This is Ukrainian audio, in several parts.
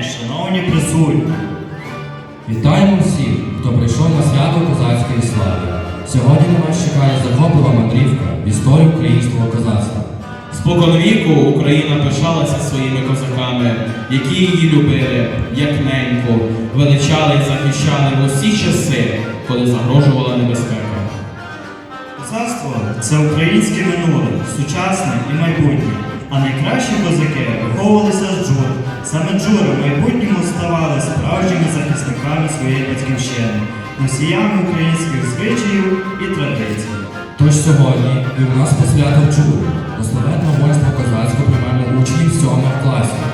день, шановні присутні. Вітаємо всіх, хто прийшов на свято козацької слави. Сьогодні на вас чекає захоплива мандрівка в історію українського козацтва. Споконвіку Україна пишалася своїми козаками, які її любили, як неньку, величали і захищали в усі часи, коли загрожувала небезпека. Козацтво це українське минуле, сучасне і майбутнє. А найкращі козаки виховувалися з джур. Саме джури в майбутньому ставали справжніми захисниками своєї батьківщини, носіями українських звичаїв і традицій. Тож сьогодні і в нас посвято джур, основне воїнства козацького приймемо учнів 7 класів.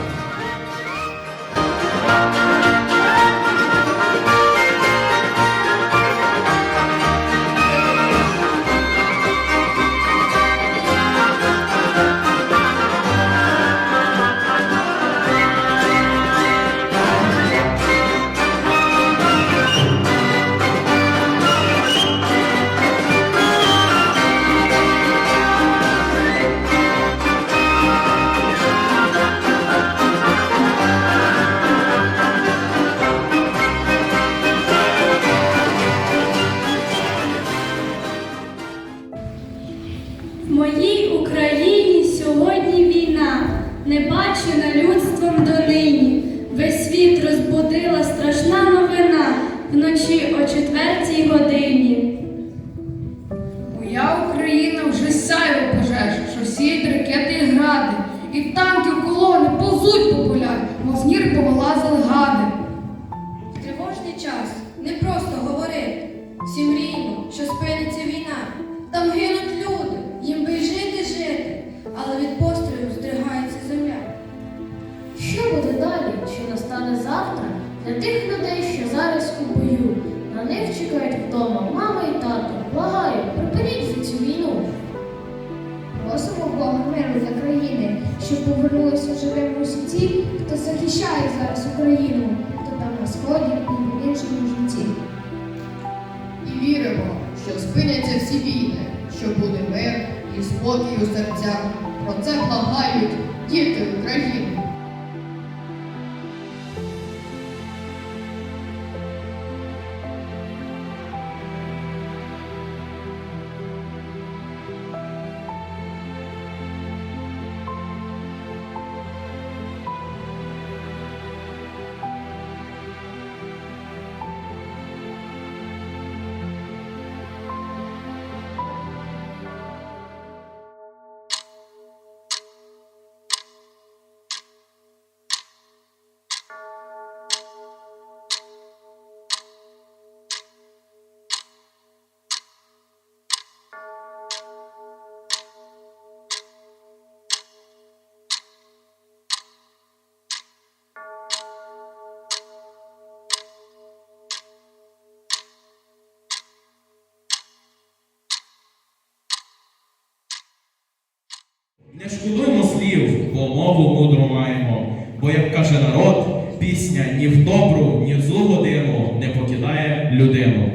Тривожний час, не просто говорити. Всі мріємо, що спиниться війна. Там гинуть люди, їм би й жити жити, але від пострілу здригається земля. Що буде далі? Чи настане завтра для тих людей, що зараз у бою? На них чекають вдома мама і тато. Благаю, припиніть цю війну. Просимо Бога миру для країни, щоб повернулися живими усі ті, хто захищає зараз Україну, сході і в іншому житті. І віримо, що спиняться всі війни, що буде мир і спокій у серцях. Про це благають діти України. Бо мову мудру маємо. Бо, як каже народ, пісня ні в добру, ні в злу годину не покидає людину.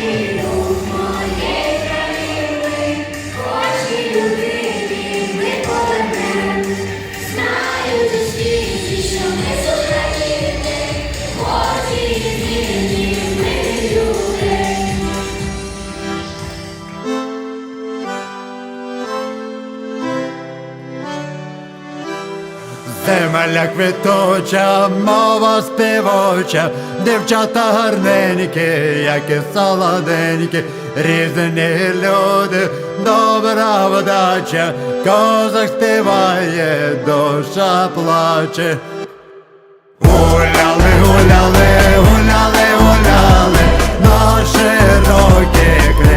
Yeah. Земля квіточа, мова співоча, дівчата гарненькі, і солоденькі, різні люди, добра вдача, козак співає, душа плаче. Гуляли, гуляли, гуляли, гуляли, наші роки.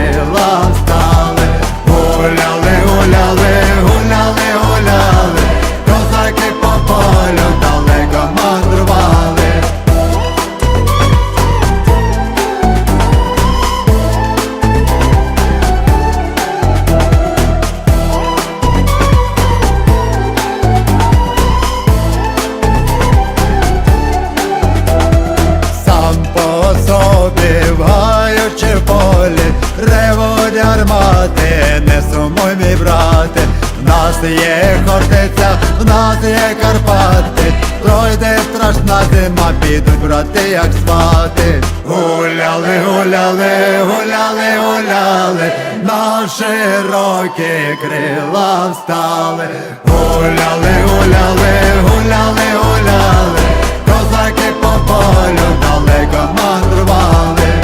Армати, не сумуй, мій брате, в нас є хортиця, в нас є Карпати, пройде страшна зима, підуть брати, як спати. Гуляли, гуляли, гуляли, гуляли, на широкі крила встали. Гуляли, гуляли, гуляли, гуляли, козаки по полю далеко мандрували.